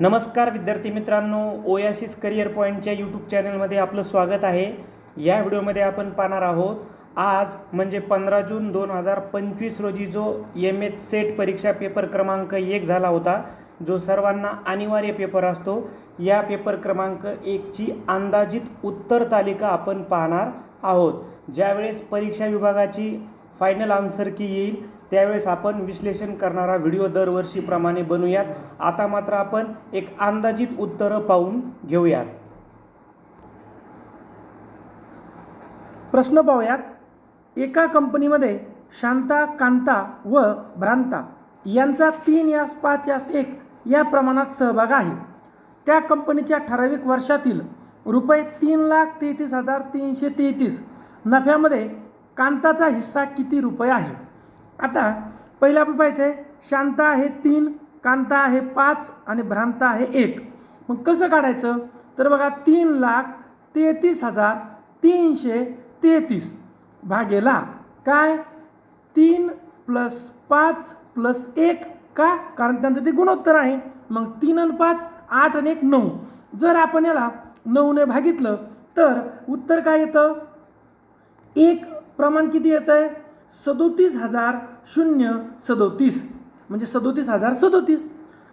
नमस्कार विद्यार्थी मित्रांनो ओयासिस करिअर पॉईंटच्या यूट्यूब चॅनलमध्ये आपलं स्वागत आहे. या व्हिडिओमध्ये आपण पाहणार आहोत आज म्हणजे पंधरा जून दोन हजार पंचवीस रोजी जो एम एच सेट परीक्षा पेपर क्रमांक एक झाला होता जो सर्वांना अनिवार्य पेपर असतो या पेपर क्रमांक एकची अंदाजित उत्तर तालिका आपण पाहणार आहोत. ज्यावेळेस परीक्षा विभागाची फायनल आन्सर की येईल त्यावेळेस आपण विश्लेषण करणारा व्हिडिओ दरवर्षीप्रमाणे बनवूयात आता मात्र आपण एक अंदाजित उत्तरं पाहून घेऊयात. प्रश्न पाहूयात. एका कंपनीमध्ये शांता कांता व भ्रांता यांचा तीन यास पाच यास एक या प्रमाणात सहभाग आहे. त्या कंपनीच्या ठराविक वर्षातील रुपये तीन लाख तेहतीस हजार तीनशे तेहतीस नफ्यामध्ये कांताचा हिस्सा किती रुपये आहे? आता पहिलं आपण पाहिजे आहे शांता आहे तीन कांता आहे पाच आणि भ्रांता आहे एक. मग कसं काढायचं? तर बघा तीन लाख तेहतीस हजार तीनशे तेहतीस. भागेला काय? तीन प्लस पाच प्लस एक का? कारण त्यांचं ते गुणोत्तर आहे. मग तीन आणि पाच आठ आणि एक नऊ. जर आपण याला नऊने भागितलं तर उत्तर काय येतं? एक प्रमाण किती येतं आहे सदोतीस हजार शून्य सदोतीस. म्हणजे सदोतीस हजार सदोतीस.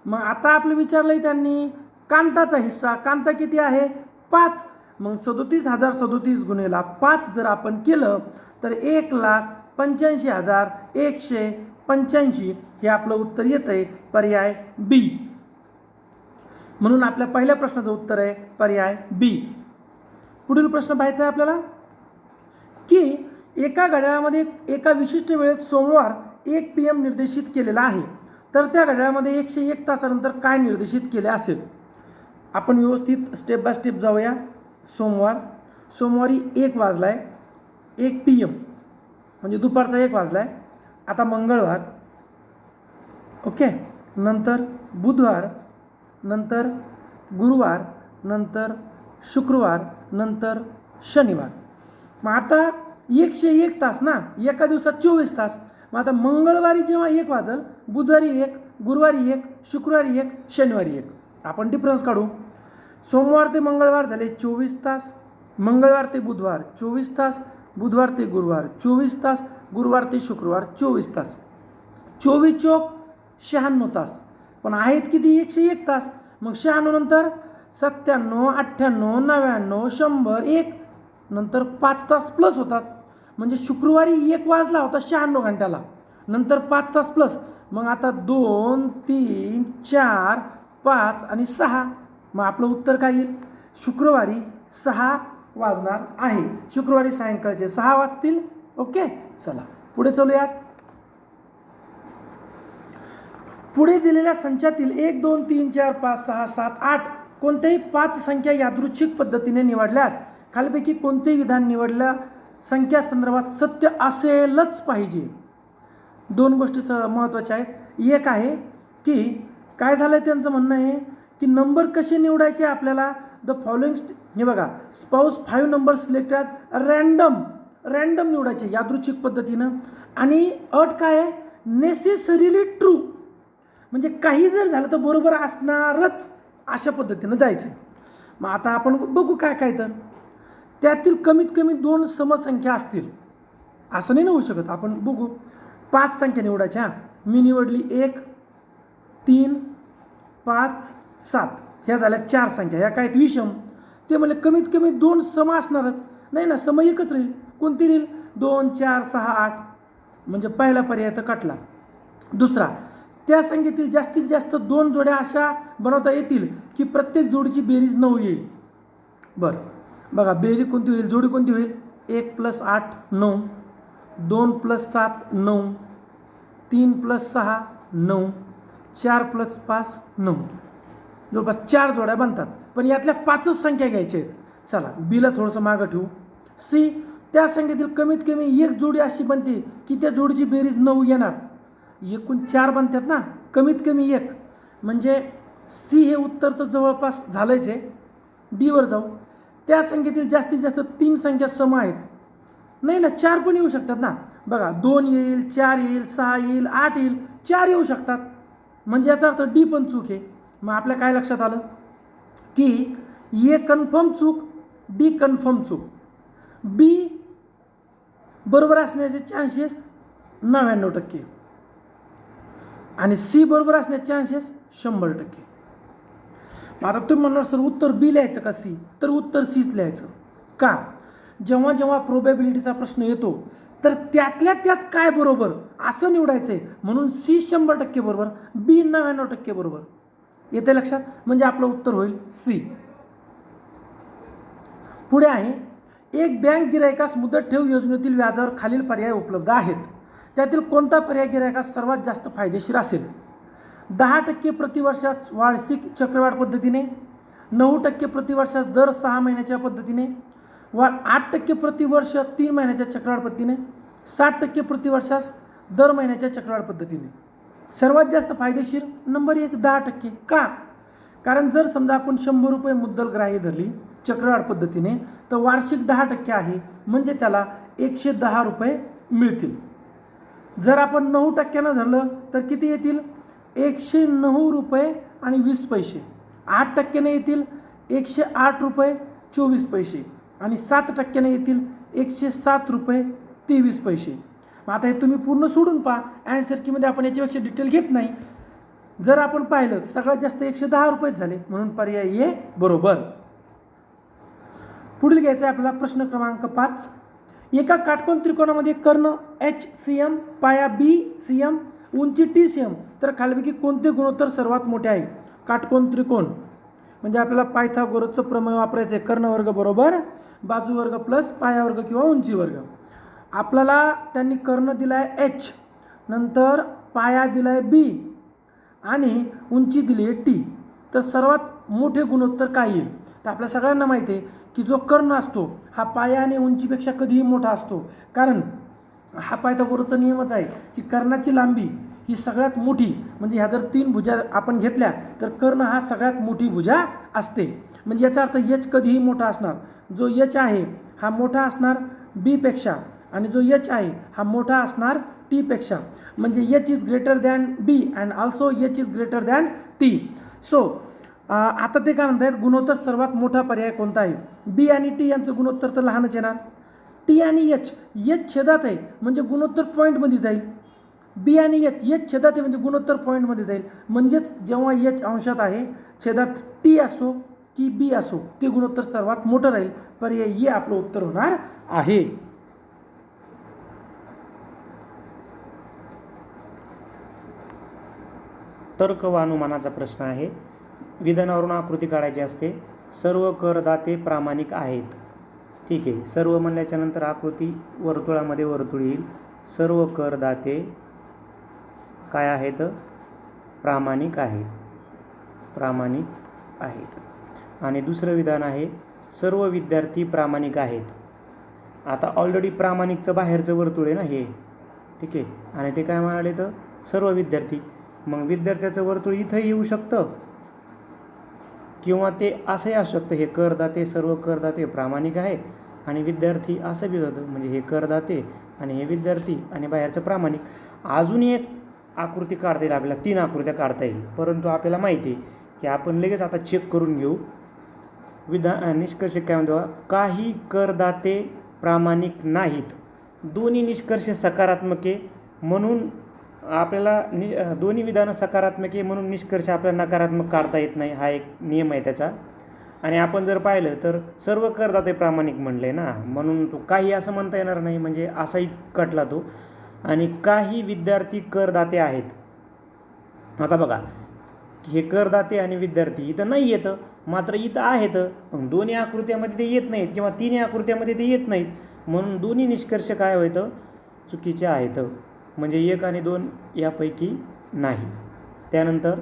मग आता आपलं विचारलं आहे त्यांनी कांताचा हिस्सा कांता किती आहे? पाच. मग सदोतीस हजार सदोतीस गुन्हेला पाच जर आपण केलं तर एक लाख पंच्याऐंशी हजार एकशे पंच्याऐंशी हे आपलं उत्तर येतं आहे पर्याय बी म्हणून आपल्या पहिल्या प्रश्नाचं उत्तर आहे पर्याय बी पुढील प्रश्न पाहायचा आहे आपल्याला? की एका घड्याळामध्ये एका विशिष्ट वेळेत सोमवार एक पी एम निर्देशित केलेला आहे. तर त्या घड्याळामध्ये एकशे एक तासानंतर काय निर्देशित केले असेल? आपण व्यवस्थित स्टेप बाय स्टेप जाऊया. सोमवार. सोमवारी एक वाजला आहे एक पी एम म्हणजे दुपारचा एक वाजला आहे आता मंगळवार. ओके? नंतर बुधवार. नंतर गुरुवार. नंतर शुक्रवार. नंतर शनिवार. मग आता एकशे एक तास ना? एका दिवसात चोवीस तास. मग आता मंगळवारी जेव्हा एक वाजल बुधवारी एक गुरुवारी एक शुक्रवारी एक शनिवारी एक. आपण डिफरन्स काढू. सोमवार ते मंगळवार झाले चोवीस तास मंगळवार ते बुधवार चोवीस तास बुधवार ते गुरुवार चोवीस तास गुरुवार ते शुक्रवार चोवीस तास. चोवीस चोक शहाण्णव तास. पण आहेत किती? एकशे एक तास. मग शहाण्णव नंतर सत्त्याण्णव अठ्ठ्याण्णव नव्याण्णव शंभर एक. नंतर पाच तास प्लस होतात. म्हणजे शुक्रवारी एक वाजला होता शहाण्णव घंट्याला. नंतर पाच तास प्लस मग आता दोन तीन चार पाच आणि सहा. मग आपलं उत्तर काय येईल? शुक्रवारी सहा वाजणार आहे. शुक्रवारी सायंकाळचे सहा वाजतील. ओके? चला पुढे चलूयात. पुढे दिलेल्या संचातील एक दोन तीन चार पाच सहा सात आठ कोणत्याही पाच संख्या यादृच्छिक पद्धतीने निवडल्यास खालीपैकी कोणतेही विधान निवडल्या संख्या संदर्भात सत्य असेलच पाहिजे. दोन गोष्टी स महत्त्वाच्या आहेत. एक आहे की काय झालं आहे त्यांचं म्हणणं आहे की नंबर कसे निवडायचे आपल्याला? द फॉलोइंग हे बघा spouse five number select as random random निवडायचे यादृच्छिक पद्धतीनं. आणि अट काय आहे? नेसेसरीली ट्रू म्हणजे काही जर झालं तर बरोबर असणारच अशा पद्धतीनं जायचं आहे मग आता आपण बघू काय काय तर. त्यातील कमीत कमी दोन समसंख्या असतील. असं नाही ना होऊ शकत. आपण बघू. पाच संख्या निवडायच्या. मी निवडली एक तीन पाच सात. ह्या झाल्या चार संख्या. ह्या काय विषम. ते म्हणजे कमीत कमी दोन सम असणारच. नाही ना सम एकच राहील. कोणती राहील? दोन चार सहा आठ. म्हणजे पहिला पर्याय तर कटला. दुसरा त्या संख्येतील जास्तीत जास्त दोन जोड्या अशा बनवता येतील की प्रत्येक जोडीची बेरीज नऊ येईल. बरं. बघा बेरी कोणती होईल? जोडी कोणती होईल? एक प्लस आठ नऊ. दोन प्लस सात नऊ. तीन प्लस सहा नऊ. चार प्लस पाच नऊ. जवळपास चार जोड्या बनतात. पण यातल्या पाचच संख्या घ्यायच्या आहेत. चला बीला थोडंसं मागं ठेवू. सी त्या संख्येतील कमीत कमी एक जोडी अशी बनते की त्या जोडीची बेरीज नऊ येणार. एकूण चार बनतात ना? कमीत कमी एक. म्हणजे सी हे उत्तर तर जवळपास झालंच आहे. डीवर जाऊ. त्या संख्येतील जास्तीत जास्त तीन संख्या सम आहेत. नाही ना चार पण येऊ शकतात ना. बघा दोन येईल चार येईल सहा येईल आठ येईल चार येऊ शकतात. म्हणजे याचा अर्थ डी पण चूक आहे. मग आपल्या काय लक्षात आलं? की ए कन्फर्म चूक डी कन्फर्म चूक. बी बरोबर असण्याचे चान्सेस नव्याण्णव टक्के. आणि सी बरोबर असण्याचे चान्सेस शंभर टक्के. मग आता तुम्ही म्हणणार सर उत्तर बी लिहायचं का सी? तर उत्तर सीच लिहायचं. का? जेव्हा जेव्हा प्रोबॅबिलिटीचा प्रश्न येतो तर त्यातल्या त्यात काय बरोबर? असं निवडायचं आहे म्हणून सी शंभर टक्के बरोबर बी नव्याण्णव टक्के बरोबर. येते लक्षात? म्हणजे आपलं उत्तर होईल सी. पुढे आहे एक बँक गिरायकास मुदत ठेव योजनेतील व्याजावर खालील पर्याय उपलब्ध आहेत. त्यातील कोणता पर्याय गिरायकास सर्वात जास्त फायदेशीर असेल? दहा टक्के प्रतिवर्षास वार्षिक चक्रवाढ पद्धतीने नऊ टक्के प्रतिवर्षास दर सहा महिन्याच्या पद्धतीने वा आठ टक्के प्रतिवर्ष तीन महिन्याच्या चक्रवाढ पद्धतीने साठ टक्के प्रतिवर्षास दर महिन्याच्या चक्रवाढ पद्धतीने. सर्वात जास्त फायदेशीर नंबर एक दहा टक्के. का? कारण जर समजा आपण शंभर रुपये मुद्दल ग्राह्य धरली चक्रवाढ पद्धतीने तर वार्षिक दहा टक्के आहे म्हणजे त्याला एकशे दहा रुपये मिळतील. जर आपण नऊ टक्क्यानं धरलं तर किती येतील? एकशे नऊ रुपये आणि वीस पैसे. आठ टक्क्याने येतील एकशे आठ रुपये चोवीस पैसे. आणि सात टक्क्याने येतील एकशे सात रुपये तेवीस पैसे. मग आता हे तुम्ही पूर्ण सोडून पहा. अँड सर्कीमध्ये आपण याच्यापेक्षा डिटेल घेत नाही. जर आपण पाहिलं सगळ्यात जास्त एकशे दहा रुपयेच झाले. म्हणून पर्याय ये बरोबर. पुढील घ्यायचा आहे आपला प्रश्न क्रमांक पाच. एका काटकोन त्रिकोणामध्ये कर्ण एच सी एम पाया बी सी एम उंची टी सी एम तर खालीपैकी कोणते गुणोत्तर सर्वात मोठे आहे? काटकोन त्रिकोण. म्हणजे आपल्याला पायथागोरसचं प्रमेय वापरायचं आहे कर्णवर्ग बरोबर बाजूवर्ग प्लस पायावर्ग किंवा उंची वर्ग. आपल्याला त्यांनी कर्ण दिला आहे एच नंतर पाया दिला आहे बी आणि उंची दिली आहे टी तर सर्वात मोठे गुणोत्तर काय येईल? तर आपल्या सगळ्यांना माहिती आहे की जो कर्ण असतो हा पाया आणि उंचीपेक्षा कधीही मोठा असतो. कारण हा पायथागोरसचा नियमच आहे की कर्णाची लांबी ही सगळ्यात मोठी म्हणजे ह्या जर तीन भुजा आपण घेतल्या तर कर्ण हा सगळ्यात मोठी भुजा असते. म्हणजे याचा अर्थ यच कधीही मोठा असणार. जो यच आहे हा मोठा असणार बीपेक्षा आणि जो यच आहे हा मोठा असणार टीपेक्षा म्हणजे H is greater than B and also H is greater than T so आता ते काय म्हणतात? गुणोत्तर सर्वात मोठा पर्याय कोणता आहे? बी आणि टी यांचं गुणोत्तर तर लहानच येणार टी आणि यच यच छेदात आहे. म्हणजे गुणोत्तर पॉईंटमध्ये जाईल. बी आणि एच एच छेदात आहे म्हणजे गुणोत्तर पॉईंटमध्ये जाईल. म्हणजेच जेव्हा एच अंशात आहे छेदात टी असो की बी असो ते गुणोत्तर सर्वात मोठं राहील. पर्याय ये आपलं उत्तर होणार आहे. तर्क व अनुमानाचा प्रश्न आहे. विधानावरून आकृती काढायची असते. सर्व करदाते प्रामाणिक आहेत. ठीक आहे. सर्व म्हणल्याच्या नंतर आकृती वर्तुळामध्ये वर्तुळ येईल. सर्व करदाते काय आहेत? प्रामाणिक आहेत. प्रामाणिक आहेत. आणि दुसरं विधान आहे सर्व विद्यार्थी प्रामाणिक आहेत. आता ऑलरेडी प्रामाणिकचं बाहेरचं वर्तुळ आहे ना हे? ठीक आहे. आणि ते काय म्हणाले तर सर्व विद्यार्थी. मग विद्यार्थ्याचं वर्तुळ इथं येऊ शकतं? किंवा ते असंही असू शकतं हे करदाते सर्व करदाते प्रामाणिक आहेत. आणि विद्यार्थी असं बी होतं म्हणजे हे करदाते आणि हे विद्यार्थी आणि बाहेरचं प्रामाणिक. अजून एक आकृती काढता येईल आपल्याला तीन आकृत्या काढता येईल. परंतु आपल्याला माहिती आहे की आपण लगेच आता चेक करून घेऊ. विधा निष्कर्ष काय म्हणतो? काही करदाते प्रामाणिक नाहीत. दोन्ही निष्कर्ष सकारात्मक आहे. म्हणून आपल्याला नि दोन्ही विधानं सकारात्मक आहे म्हणून निष्कर्ष आपल्याला नकारात्मक काढता येत नाही. हा एक नियम आहे त्याचा. आणि आपण जर पाहिलं तर सर्व करदाते प्रामाणिक म्हणले ना म्हणून तो काही असं म्हणता येणार नाही. म्हणजे असाही कटला तो. आणि काही विद्यार्थी करदाते आहेत. आता बघा हे करदाते आणि विद्यार्थी इथं नाही येतं मात्र इथं आहेत. पण दोन्ही आकृत्यामध्ये ते येत नाहीत किंवा तिन्ही आकृत्यामध्ये ते येत नाहीत. म्हणून दोन्ही निष्कर्ष काय होतं? चुकीचे आहेत. म्हणजे एक आणि दोन यापैकी नाही. त्यानंतर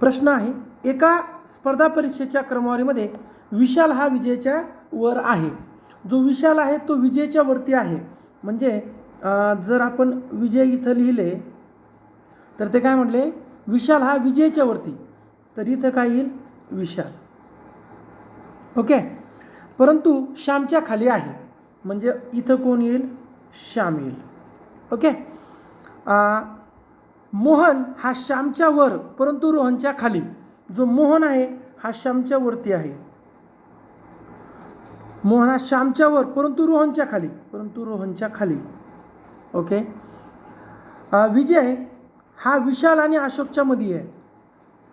प्रश्न आहे एका स्पर्धा परीक्षेच्या क्रमवारीमध्ये विशाल हा विजयच्या वर आहे. जो विशाल आहे तो विजयच्या वरती आहे. म्हणजे जर आपण विजय इथं लिहिले तर ते काय म्हटले? विशाल हा विजयच्या वरती. तर इथं काय येईल? विशाल. ओके? परंतु श्यामच्या खाली आहे. म्हणजे इथं कोण येईल? श्याम येईल. ओके? आ, मोहन हा श्यामच्या वर परंतु रोहनच्या खाली. जो मोहन आहे हा श्यामच्या वरती आहे. मोहना श्यामच्यावर श्यामच्या वर परंतु रोहनच्या खाली परंतु रोहनच्या खाली. ओके विजय हा विशाल आणि अशोकच्या मध्ये आहे.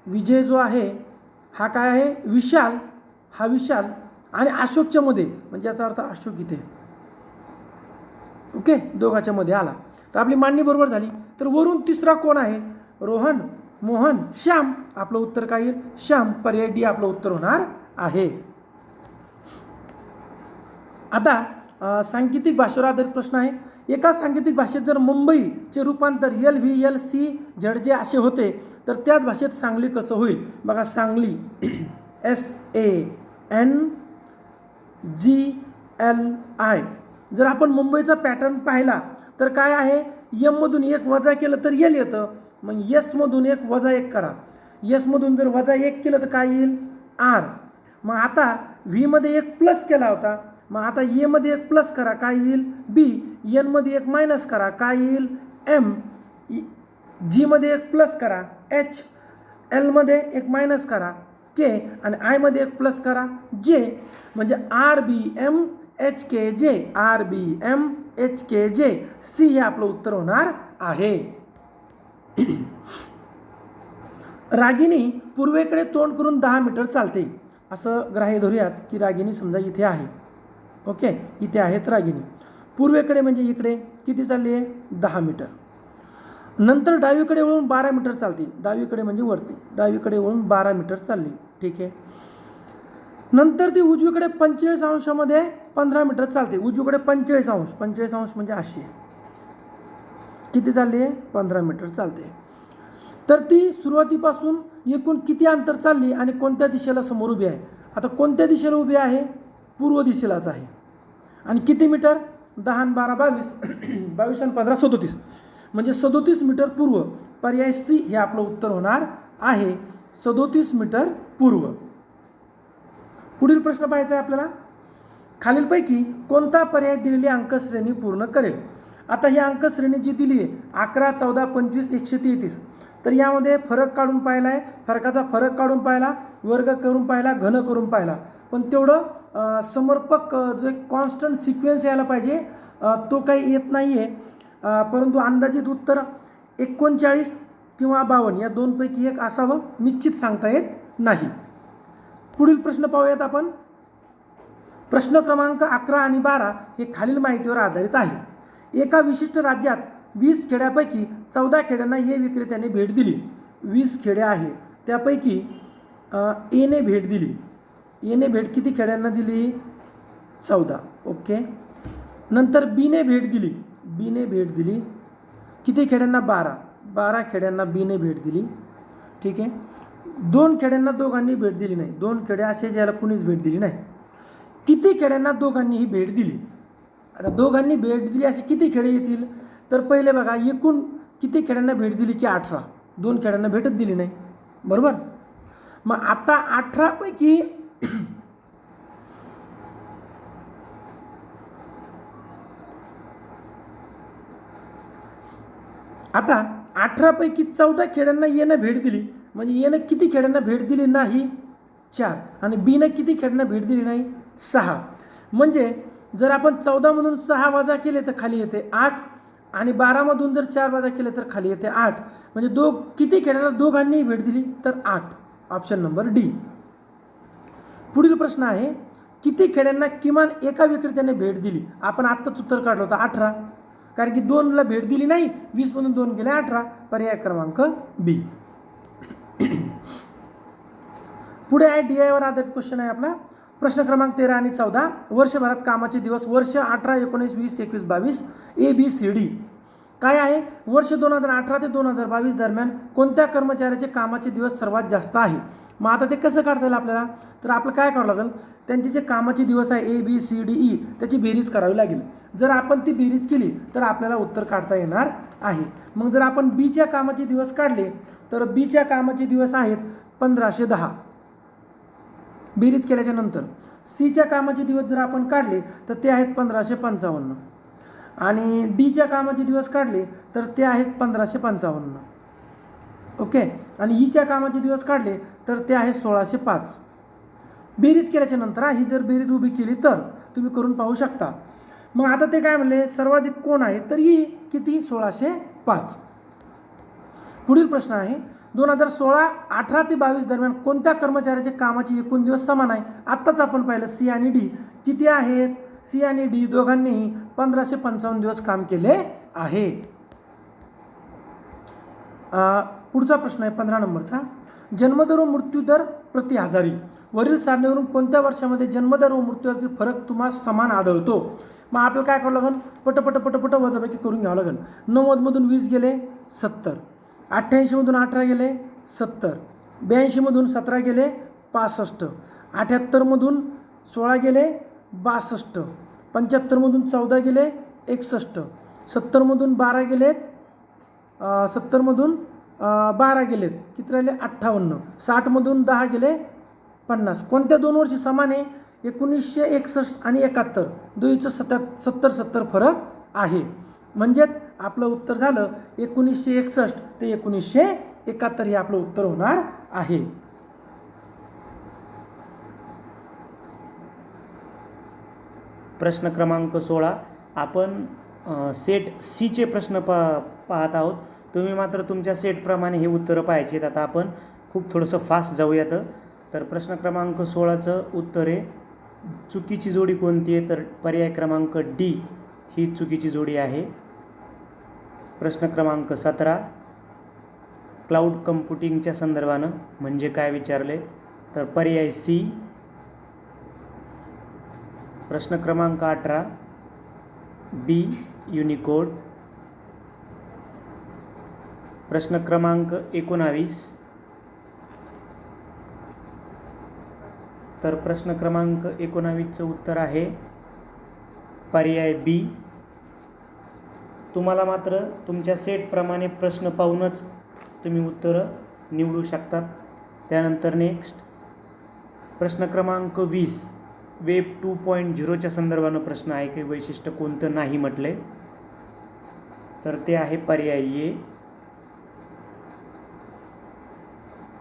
विजय जो आहे हा काय आहे? विशाल हा विशाल आणि अशोकच्या मध्ये म्हणजे याचा अर्थ अशोक इथे. ओके दोघाच्या मध्ये आला. तर आपली मांडणी बरोबर झाली. तर वरून तिसरा कोण आहे? रोहन मोहन श्याम. आपलं उत्तर काय येईल? श्याम. पर्याय डी आपलं उत्तर होणार आहे. आता सांकेतिक भाषेवर आधारित प्रश्न आहे. एका सांकेतिक भाषेत जर मुंबईचे रूपांतर L V L C Z J असे होते तर त्याच भाषेत सांगली कसं होईल? बघा Sangli S A N G L I जर आपण मुंबईचा पॅटर्न पाहिला तर काय आहे? यममधून एक वजा केलं तर येल येतं. मग यसमधून एक वजा एक करा. यसमधून जर वजा एक केलं तर काय येईल? आर मग आता व्हीमध्ये एक प्लस केला होता. मग आता एमध्ये एक प्लस करा काय येईल? बी एनमध्ये एक मायनस करा काय येईल? एम जीमध्ये एक प्लस करा एच एलमध्ये एक मायनस करा के आणि आयमध्ये एक प्लस करा जे म्हणजे R B M H K J R B M H K J C हे आपलं उत्तर होणार आहे. रागिनी पूर्वेकडे तोंड करून दहा मीटर चालते. असं ग्राह्य धरूयात की रागिनी समजा इथे आहे. ओके? इथे आहेत रागिनी. पूर्वेकडे म्हणजे इकडे किती चालली आहे? दहा मीटर. नंतर डावीकडे वळून बारा मीटर चालते. डावीकडे म्हणजे वरती. डावीकडे वळून बारा मीटर चालली. ठीक आहे? नंतर ती उजवीकडे पंचेचाळीस अंशामध्ये पंधरा मीटर चालते. उजवीकडे पंचेचाळीस अंश. पंचेचाळीस अंश म्हणजे अशी आहे. किती चालली आहे? पंधरा मीटर चालते. तर ती सुरुवातीपासून एकूण किती अंतर चालली आणि कोणत्या दिशेला समोर उभी आहे? आता कोणत्या दिशेला उभी आहे? पूर्व दिशेलाच आहे. आणि किती मीटर? दहा आणि बारा बावीस. बावीस आणि पंधरा सदोतीस. म्हणजे सदोतीस मीटर पूर्व पर्याय सी हे आपलं उत्तर होणार आहे. सदोतीस मीटर पूर्व. पुढील प्रश्न पाहायचा आहे आपल्याला. खालीलपैकी कोणता पर्याय दिलेली अंकश्रेणी पूर्ण करेल? आता ही अंकश्रेणी जी दिली आहे अकरा चौदा पंचवीस एकशे तेहतीस. तर यामध्ये फरक काढून पाहिला आहे फरकाचा फरक काढून पाहिला वर्ग करून पाहिला घन करून पाहिला. पण तेवढं समर्पक जो एक कॉन्स्टंट सिक्वेन्स यायला पाहिजे तो काही येत नाही आहे परंतु अंदाजित उत्तर एकोणचाळीस किंवा बावन्न या दोनपैकी एक असावं निश्चित सांगता येत नाही. पुढील प्रश्न पाहूयात आपण. प्रश्न क्रमांक अकरा आणि बारा हे खालील माहितीवर आधारित आहे. एका विशिष्ट राज्यात वीस खेड्यापैकी चौदा खेड्यांना ए विक्रेत्याने भेट दिली. वीस खेडे आहे. त्यापैकी एने भेट दिली. एने भेट किती खेड्यांना दिली? चौदा. ओके? नंतर बीने भेट दिली. बीने भेट दिली. किती खेड्यांना? बारा. बारा खेड्यांना बीने भेट दिली. ठीक आहे? दोन खेड्यांना दोघांनी भेट दिली नाही. दोन खेडे असे ज्याला कुणीच भेट दिली नाही. किती खेड्यांना दोघांनी ही भेट दिली. आता दोघांनी भेट दिली असे किती खेडे येतील? तर पहिले बघा एकूण किती खेड्यांना भेट दिली की अठरा? दोन खेड्यांना भेटच दिली नाही. बरोबर? मग आता अठरापैकी आता अठरापैकी चौदा खेड्यांना येणं भेट दिली. म्हणजे येणं किती खेड्यांना भेट दिली नाही? चार. आणि बीनं किती खेड्यांना भेट दिली नाही? सहा. म्हणजे जर आपण चौदामधून सहा वजा केले तर खाली येते आठ आणि बारामधून जर चार वजा केले तर खाली येते आठ. म्हणजे दो किती खेड्यांना दोघांनी भेट दिली तर आठ. ऑप्शन नंबर डी पुढील प्रश्न आहे किती खेड्यांना किमान एका विक्रेत्याने भेट दिली? आपण आत्ताच उत्तर काढलं होतं अठरा. कारण की दोनला भेट दिली नाही वीसमधून दोन गेले अठरा. पर्याय क्रमांक बी पुढे आहे डी आयवर आधारित क्वेश्चन आहे आपला. प्रश्न क्रमांक तेरा आणि चौदा वर्षभरात कामाचे दिवस वर्ष अठरा एकोणीस वीस एकवीस बावीस ए बी सी डी. काय आहे? वर्ष दोन हजार अठरा ते दोन हजार बावीस दरम्यान कोणत्या कर्मचाऱ्याचे कामाचे दिवस सर्वात जास्त आहे? मग आता ते कसं काढता येईल आपल्याला? तर आपलं काय करावं लागेल? त्यांचे जे कामाचे दिवस आहे A B C D E त्याची बेरीज करावी लागेल. जर आपण ती बेरीज केली तर आपल्याला उत्तर काढता येणार आहे. मग जर आपण बीच्या कामाचे दिवस काढले तर बीच्या कामाचे दिवस आहेत पंधराशे दहा. बेरीज केल्याच्यानंतर सीच्या कामाचे दिवस जर आपण काढले तर ते आहेत पंधराशे पंचावन्न. आणि डीच्या कामाचे दिवस काढले तर ते आहेत पंधराशे पंचावन्न. ओके? आणि e ईच्या कामाचे दिवस काढले तर ते आहे सोळाशे पाच. बेरीज केल्याच्यानंतर ही जर बेरीज उभी केली तर तुम्ही करून पाहू शकता. मग आता ते काय म्हणले सर्वाधिक कोण आहे तर ही किती? सोळाशे पाच. पुढील प्रश्न आहे. दोन हजार सोळा अठरा ते बावीस दरम्यान कोणत्या कर्मचाऱ्याचे कामाचे एकूण दिवस समान आहे? आत्ताच आपण पाहिलं सी आणि डी. किती आहेत? सी आणि डी दोघांनीही पंधराशे पंचावन्न दिवस काम केले आहे. पुढचा प्रश्न आहे पंधरा नंबरचा. जन्मदर व मृत्यूदर प्रति हजारी वरील सारणीवरून कोणत्या वर्षामध्ये जन्मदर व मृत्यूदरातील फरक तुम्हाला समान आढळतो? मग आपल्याला काय करावं लागेल पटपट पटपट वजाबाकी करून घ्यावं लागेल नव्वदमधून वीस गेले सत्तर. अठ्ठ्याऐंशीमधून अठरा गेले सत्तर. ब्याऐंशीमधून सतरा गेले पासष्ट. अठ्याहत्तरमधून सोळा गेले बासष्ट. पंच्याहत्तरमधून चौदा गेले एकसष्ट. सत्तरमधून बारा गेलेत सत्तरमधून बारा गेलेत. किती राहिले? अठ्ठावन्न. साठमधून दहा गेले पन्नास. कोणत्या दोन वर्षी समान आहे? एकोणीसशे एकसष्ट आणि एकाहत्तर. दोईचं सत्या सत्तर सत्तर फरक आहे. म्हणजेच आपलं उत्तर झालं एकोणीसशे एकसष्ट ते एकोणीसशे एकाहत्तर हे आपलं उत्तर होणार आहे. प्रश्न क्रमांक सोळा. आपण सेट सीचे प्रश्न पा पाहत आहोत. तुम्ही मात्र तुमच्या सेटप्रमाणे हे उत्तरं पाहायचे आहेत. आता आपण खूप थोडंसं फास्ट जाऊयात. तर प्रश्न क्रमांक सोळाचं उत्तर आहे. चुकीची जोडी कोणती आहे? तर पर्याय क्रमांक डी ही चुकीची जोडी आहे. प्रश्न क्रमांक सतरा. क्लाउड कम्प्युटिंगच्या संदर्भानं म्हणजे काय विचारले? तर पर्याय सी. प्रश्न क्रमांक अठरा. बी. युनिकोड. प्रश्न क्रमांक एकोणावीस. तर प्रश्न क्रमांक एकोणावीसचं उत्तर आहे. पर्याय बी. तुम्हाला मात्र तुमच्या सेटप्रमाणे प्रश्न पाहूनच तुम्ही उत्तरं निवडू शकतात. त्यानंतर नेक्स्ट प्रश्न क्रमांक वीस वेब टू पॉईंट झिरोच्या संदर्भानं प्रश्न आहे की वैशिष्ट्य कोणतं नाही म्हटले तर ते आहे पर्याय ए.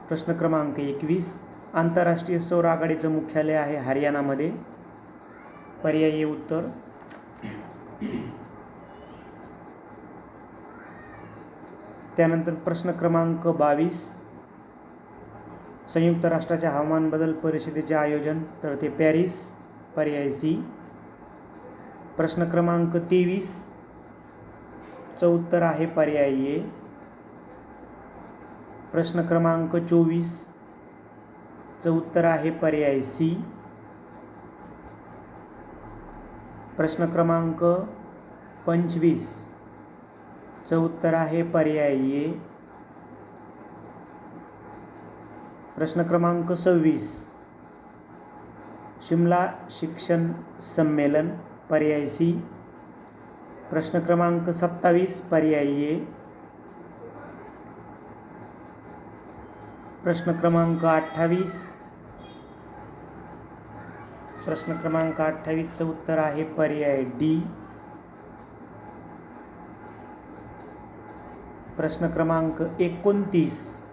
प्रश्न क्रमांक एकवीस आंतरराष्ट्रीय सौर आघाडीचं मुख्यालय आहे हरियाणामध्ये. पर्यायी उत्तर. त्यानंतर प्रश्न क्रमांक बावीस. संयुक्त राष्ट्राच्या हवामान बदल परिषदेचे आयोजन तर ते पॅरिस पर्याय सी. प्रश्न क्रमांक तेवीस. चं उत्तर आहे पर्याय ए. प्रश्न क्रमांक चोवीस. चं उत्तर आहे पर्याय सी. प्रश्न क्रमांक पंचवीस. चं उत्तर आहे पर्यायी प्रश्न क्रमांक सव्वीस. शिमला शिक्षण संमेलन पर्याय सी. प्रश्न क्रमांक सत्तावीस पर्यायी ए. प्रश्न क्रमांक अठ्ठावीस. प्रश्न क्रमांक अठ्ठावीसचं उत्तर आहे पर्याय डी. प्रश्न क्रमांक एकोणतीस.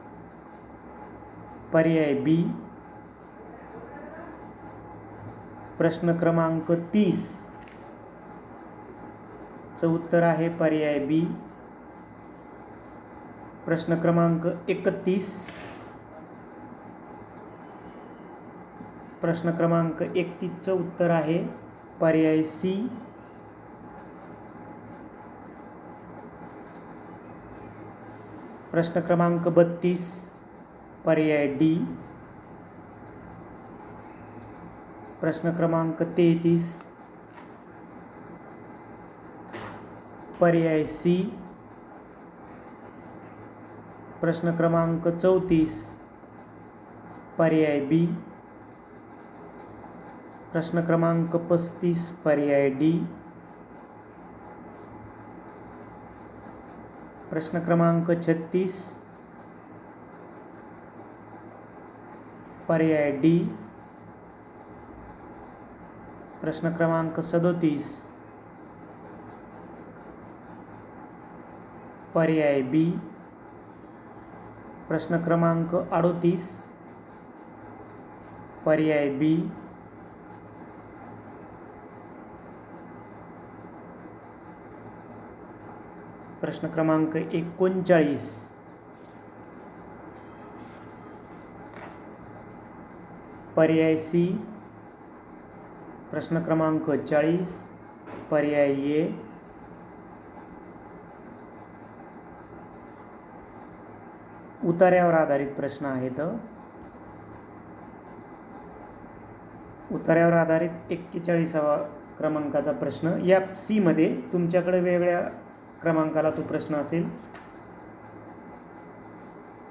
पर्याय बी. प्रश्न क्रमांक तीसचं उत्तर आहे पर्याय बी. प्रश्न क्रमांक एकतीस. प्रश्न क्रमांक एकतीसचं उत्तर आहे पर्याय सी. प्रश्न क्रमांक बत्तीस पर्याय डी. प्रश्न क्रमांक तेहतीस पर्याय सी. प्रश्न क्रमांक चौतीस पर्याय बी. प्रश्न क्रमांक पस्तीस पर्याय डी. प्रश्न क्रमांक छत्तीस. पर्याय डी. प्रश्न क्रमांक सदोतीस. पर्याय बी. प्रश्न क्रमांक अडोतीस. पर्याय बी. प्रश्न क्रमांक एकोणचाळीस. पर्याय सी प्रश्न क्रमांक चाळीस. पर्याय ए उतार्यावर आधारित प्रश्न आहेत. उतार्यावर आधारित एक्केचाळीसावा क्रमांकाचा प्रश्न. या सीमध्ये तुमच्याकडे वेगळ्या क्रमांकाला तो प्रश्न असेल.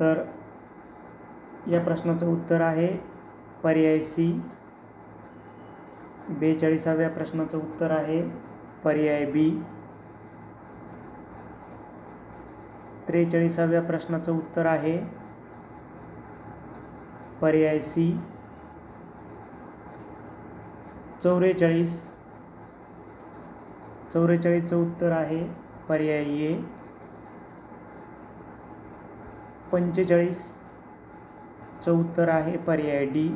तर या प्रश्नाचं उत्तर आहे पर्याय सी. बेचाळीसाव्या प्रश्नाचं उत्तर आहे पर्याय बी. त्रेचाळीसाव्या प्रश्नाचं उत्तर आहे पर्याय सी. चौवेचाळीस चौवेचाळीसचं उत्तर आहे पर्याय ए पंचेचाळीसचं उत्तर आहे पर्याय डी.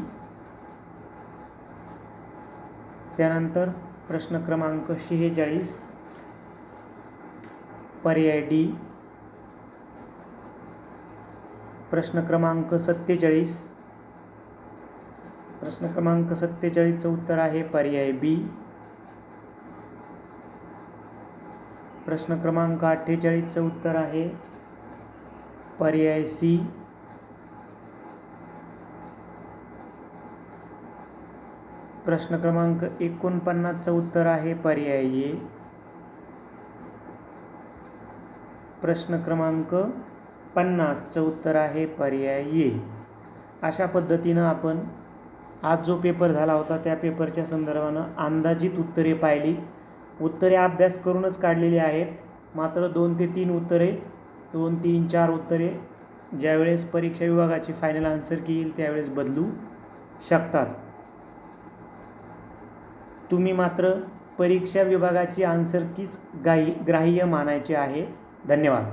त्यानंतर प्रश्न क्रमांक शेहेचाळीस पर्याय डी. प्रश्न क्रमांक सत्तेचाळीस प्रश्न क्रमांक सत्तेचाळीसचं उत्तर आहे पर्याय बी. प्रश्न क्रमांक अठ्ठेचाळीसचं उत्तर आहे. पर्याय सी प्रश्न क्रमांक एकोणपन्नासचं उत्तर आहे. पर्याय ए प्रश्न क्रमांक पन्नासचं उत्तर आहे. पर्याय ए अशा पद्धतीनं आपण आज जो पेपर झाला होता त्या पेपरच्या संदर्भानं अंदाजित उत्तरे पाहिली. उत्तरे अभ्यास करूनच काढलेली आहेत. मात्र दोन ते तीन उत्तरे दोन तीन चार उत्तरे ज्यावेळेस परीक्षा विभागाची फायनल आन्सर की येईल त्यावेळेस बदलू शकतात. तुम्ही मात्र परीक्षा विभागाची आन्सर कीच गाई ग्राह्य मानायचे आहे. धन्यवाद.